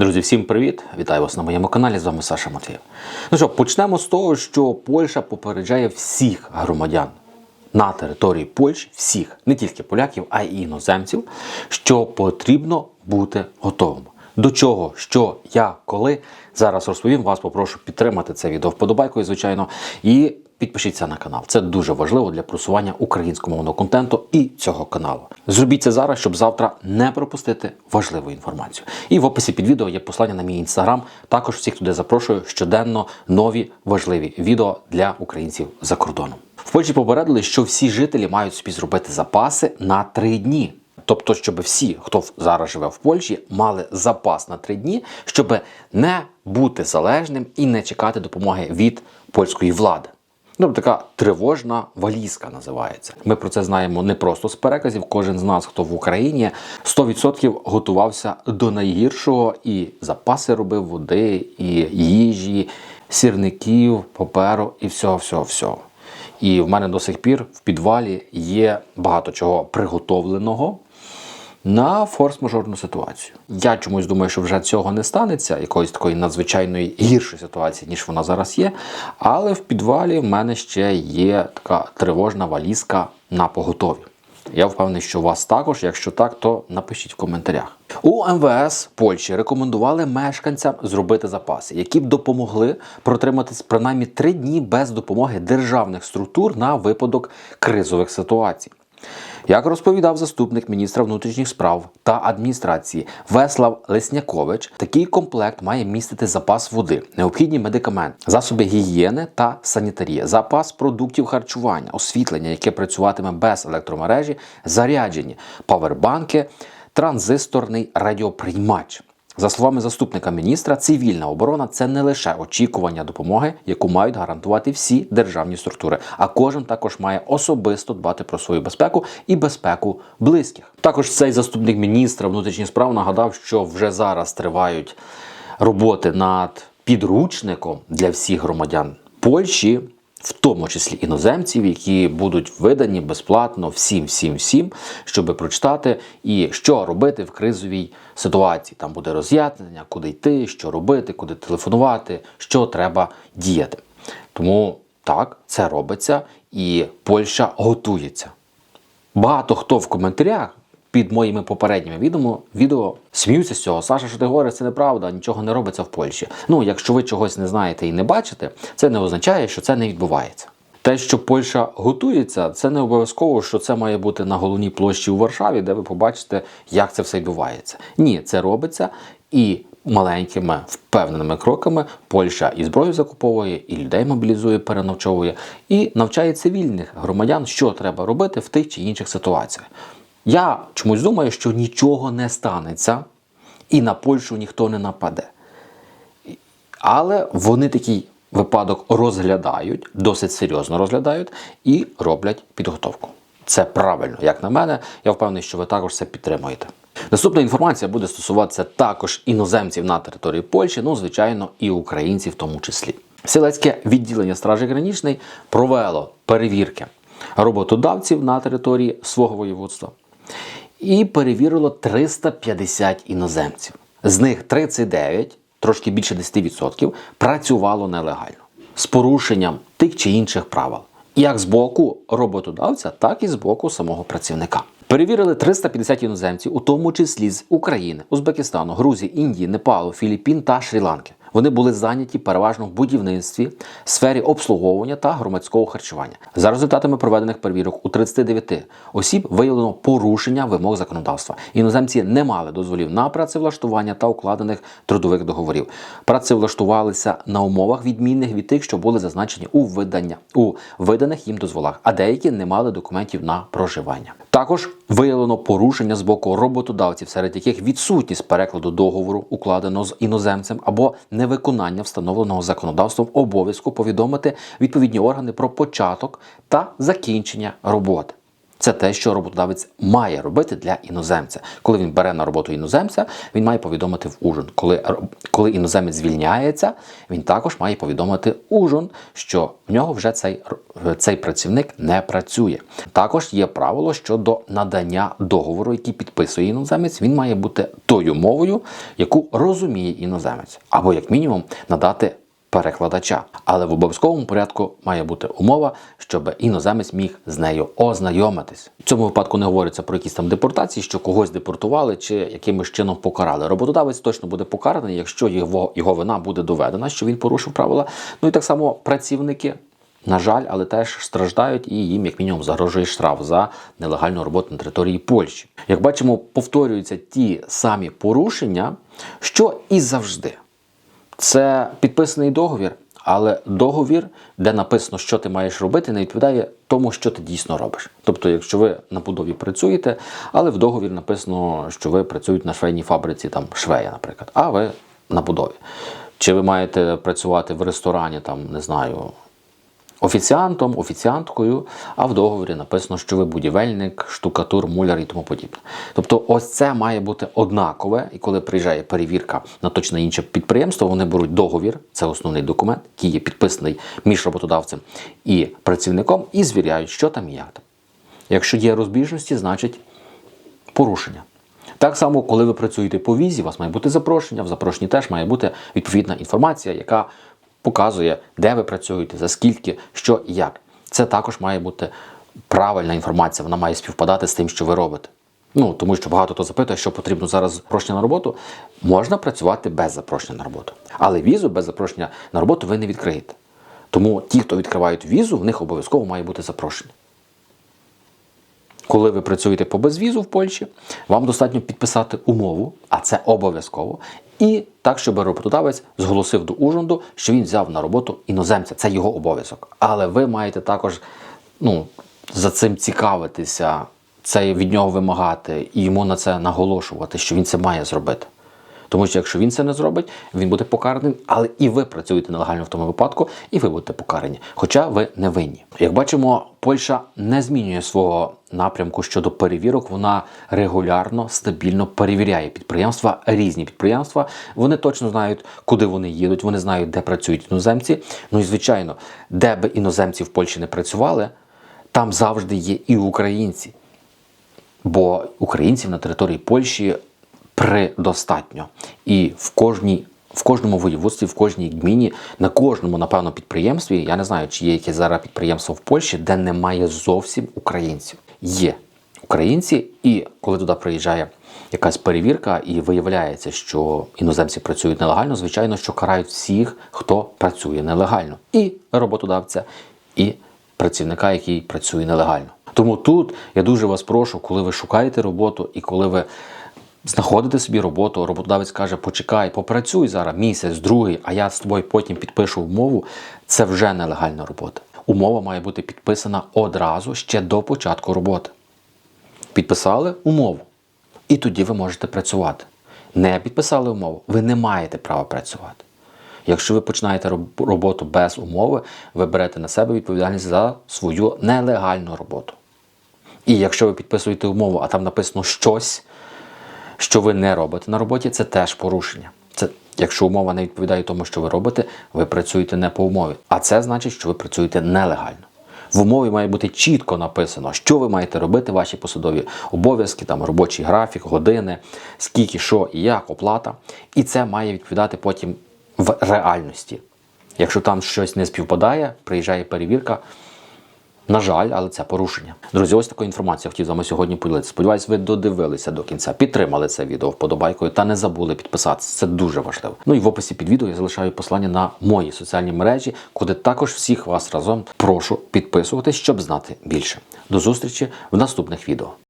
Друзі, всім привіт! Вітаю вас на моєму каналі. З вами Саша Матвієв. Ну що, почнемо з того, що Польща попереджає всіх громадян на території Польщі, всіх, не тільки поляків, а й іноземців, що потрібно бути готовим. До чого, що, як, коли зараз розповім, вас попрошу підтримати це відео вподобайкою, звичайно, і підпишіться на канал. Це дуже важливо для просування українськомовного контенту і цього каналу. Зробіть це зараз, щоб завтра не пропустити важливу інформацію. І в описі під відео є послання на мій інстаграм. Також всіх туди запрошую щоденно нові важливі відео для українців за кордоном. В Польщі попередили, що всі жителі мають собі зробити запаси на три дні. Тобто, щоб всі, хто зараз живе в Польщі, мали запас на три дні, щоб не бути залежним і не чекати допомоги від польської влади. Ну, така тривожна валізка називається. Ми про це знаємо не просто з переказів. Кожен з нас, хто в Україні, 100% готувався до найгіршого і запаси робив води, і їжі, сірників, паперу і всього, всього, всього. І в мене до сих пір в підвалі є багато чого приготовленого на форс-мажорну ситуацію. Я чомусь думаю, що вже цього не станеться, якоїсь такої надзвичайної гіршої ситуації, ніж вона зараз є. Але в підвалі в мене ще є така тривожна валізка на поготові. Я впевнений, що у вас також. Якщо так, то напишіть в коментарях. У МВС Польщі рекомендували мешканцям зробити запаси, які б допомогли протриматись принаймні три дні без допомоги державних структур на випадок кризових ситуацій. Як розповідав заступник міністра внутрішніх справ та адміністрації Веслав Леснякович, такий комплект має містити запас води, необхідні медикаменти, засоби гігієни та санітарії, запас продуктів харчування, освітлення, яке працюватиме без електромережі, заряджені павербанки, транзисторний радіоприймач. За словами заступника міністра, цивільна оборона це не лише очікування допомоги, яку мають гарантувати всі державні структури, а кожен також має особисто дбати про свою безпеку і безпеку близьких. Також цей заступник міністра внутрішніх справ нагадав, що вже зараз тривають роботи над підручником для всіх громадян Польщі. В тому числі іноземців, які будуть видані безплатно всім, всім, всім, щоб прочитати і що робити в кризовій ситуації. Там буде роз'яснення, куди йти, що робити, куди телефонувати, що треба діяти. Тому так, це робиться, і Польща готується. Багато хто в коментарях під моїми попередніми відео, відео сміються з цього. Саша, що ти говориш, це неправда, нічого не робиться в Польщі. Ну, якщо ви чогось не знаєте і не бачите, це не означає, що це не відбувається. Те, що Польща готується, це не обов'язково, що це має бути на головній площі у Варшаві, де ви побачите, як це все відбувається. Ні, це робиться і маленькими впевненими кроками Польща і зброю закуповує, і людей мобілізує, перенавчовує, і навчає цивільних громадян, що треба робити в тих чи інших ситуаціях. Я чомусь думаю, що нічого не станеться, і на Польщу ніхто не нападе. Але вони такий випадок розглядають, досить серйозно розглядають і роблять підготовку. Це правильно, як на мене. Я впевнений, що ви також це підтримуєте. Наступна інформація буде стосуватися також іноземців на території Польщі, ну, звичайно, і українців в тому числі. Селецьке відділення Стражі Гранічної провело перевірки роботодавців на території свого воєводства і перевірило 350 іноземців. З них 39, трошки більше 10%, працювало нелегально з порушенням тих чи інших правил, як з боку роботодавця, так і з боку самого працівника. Перевірили 350 іноземців, у тому числі з України, Узбекистану, Грузії, Індії, Непалу, Філіппін та Шрі-Ланки. Вони були зайняті переважно в будівництві, сфері обслуговування та громадського харчування. За результатами проведених перевірок у 39 осіб виявлено порушення вимог законодавства. Іноземці не мали дозволів на працевлаштування та укладених трудових договорів. Працевлаштувалися на умовах відмінних від тих, що були зазначені у видання у виданих їм дозволах, а деякі не мали документів на проживання. Також виявлено порушення з боку роботодавців, серед яких відсутність перекладу договору, укладеного з іноземцем, або невиконання встановленого законодавством обов'язку повідомити відповідні органи про початок та закінчення роботи. Це те, що роботодавець має робити для іноземця. Коли він бере на роботу іноземця, він має повідомити в ужин. Коли, коли іноземець звільняється, він також має повідомити ужин, що в нього вже цей, р- цей працівник не працює. Також є правило щодо надання договору, який підписує іноземець. Він має бути тою мовою, яку розуміє іноземець, або як мінімум надати перекладача. Але в обов'язковому порядку має бути умова, щоб іноземець міг з нею ознайомитись. В цьому випадку не говориться про якісь там депортації, що когось депортували чи якимось чином покарали. Роботодавець точно буде покараний, якщо його, його вина буде доведена, що він порушив правила. Ну і так само працівники. На жаль, але теж страждають і їм, як мінімум, загрожує штраф за нелегальну роботу на території Польщі. Як бачимо, повторюються ті самі порушення, що і завжди. Це підписаний договір, але договір, де написано, що ти маєш робити, не відповідає тому, що ти дійсно робиш. Тобто, якщо ви на будові працюєте, але в договір написано, що ви працюєте на швейній фабриці, там швея, наприклад, а ви на будові. Чи ви маєте працювати в ресторані, там, не знаю, офіціантом, офіціанткою, а в договорі написано, що ви будівельник, штукатур, муляр і тому подібне. Тобто, ось це має бути однакове, і коли приїжджає перевірка на точно інше підприємство, вони беруть договір, це основний документ, який є підписаний між роботодавцем і працівником, і звіряють, що там і як там. Якщо є розбіжності, значить порушення. Так само, коли ви працюєте по візі, у вас має бути запрошення. В запрошенні теж має бути відповідна інформація, яка показує, де ви працюєте, за скільки, що і як. Це також має бути правильна інформація, вона має співпадати з тим, що ви робите. Ну, тому що багато хто запитує, що потрібно зараз запрошення на роботу. Можна працювати без запрошення на роботу. Але візу без запрошення на роботу ви не відкриєте. Тому ті, хто відкривають візу, в них обов'язково має бути запрошення. Коли ви працюєте по безвізу в Польщі, вам достатньо підписати умову, а це обов'язково, і так, щоб роботодавець зголосив до Ужонду, що він взяв на роботу іноземця. Це його обов'язок. Але ви маєте також ну, за цим цікавитися, це від нього вимагати і йому на це наголошувати, що він це має зробити. Тому що якщо він це не зробить, він буде покараний, але і ви працюєте нелегально в тому випадку, і ви будете покарані. Хоча ви не винні. Як бачимо, Польща не змінює свого напрямку щодо перевірок. Вона регулярно, стабільно перевіряє підприємства, різні підприємства. Вони точно знають, куди вони їдуть, вони знають, де працюють іноземці. Ну і звичайно, де би іноземці в Польщі не працювали, там завжди є і українці. Бо українців на території Польщі предостатньо. І в кожній. В кожному воєводстві, в кожній гміні, на кожному, напевно, підприємстві, я не знаю, чи є якесь зараз підприємство в Польщі, де немає зовсім українців. Є українці, і коли туди приїжджає якась перевірка і виявляється, що іноземці працюють нелегально, звичайно, що карають всіх, хто працює нелегально, і роботодавця, і працівника, який працює нелегально. Тому тут я дуже вас прошу, коли ви шукаєте роботу і коли ви знаходите собі роботу, роботодавець каже, почекай, попрацюй зараз місяць, другий, а я з тобою потім підпишу умову, це вже нелегальна робота. Умова має бути підписана одразу ще до початку роботи. Підписали умову, і тоді ви можете працювати. Не підписали умову, ви не маєте права працювати. Якщо ви починаєте роботу без умови, ви берете на себе відповідальність за свою нелегальну роботу. І якщо ви підписуєте умову, а там написано щось, що ви не робите на роботі, це теж порушення. Це якщо умова не відповідає тому, що ви робите, ви працюєте не по умові. А це значить, що ви працюєте нелегально. В умові має бути чітко написано, що ви маєте робити, ваші посадові обов'язки, там робочий графік, години, скільки, що і як, оплата. І це має відповідати потім в реальності. Якщо там щось не співпадає, приїжджає перевірка. На жаль, але це порушення. Друзі, ось таку інформацію хотів з вами сьогодні поділитися. Сподіваюсь, ви додивилися до кінця, підтримали це відео вподобайкою та не забули підписатися. Це дуже важливо. Ну і в описі під відео я залишаю послання на мої соціальні мережі, куди також всіх вас разом прошу підписуватись, щоб знати більше. До зустрічі в наступних відео.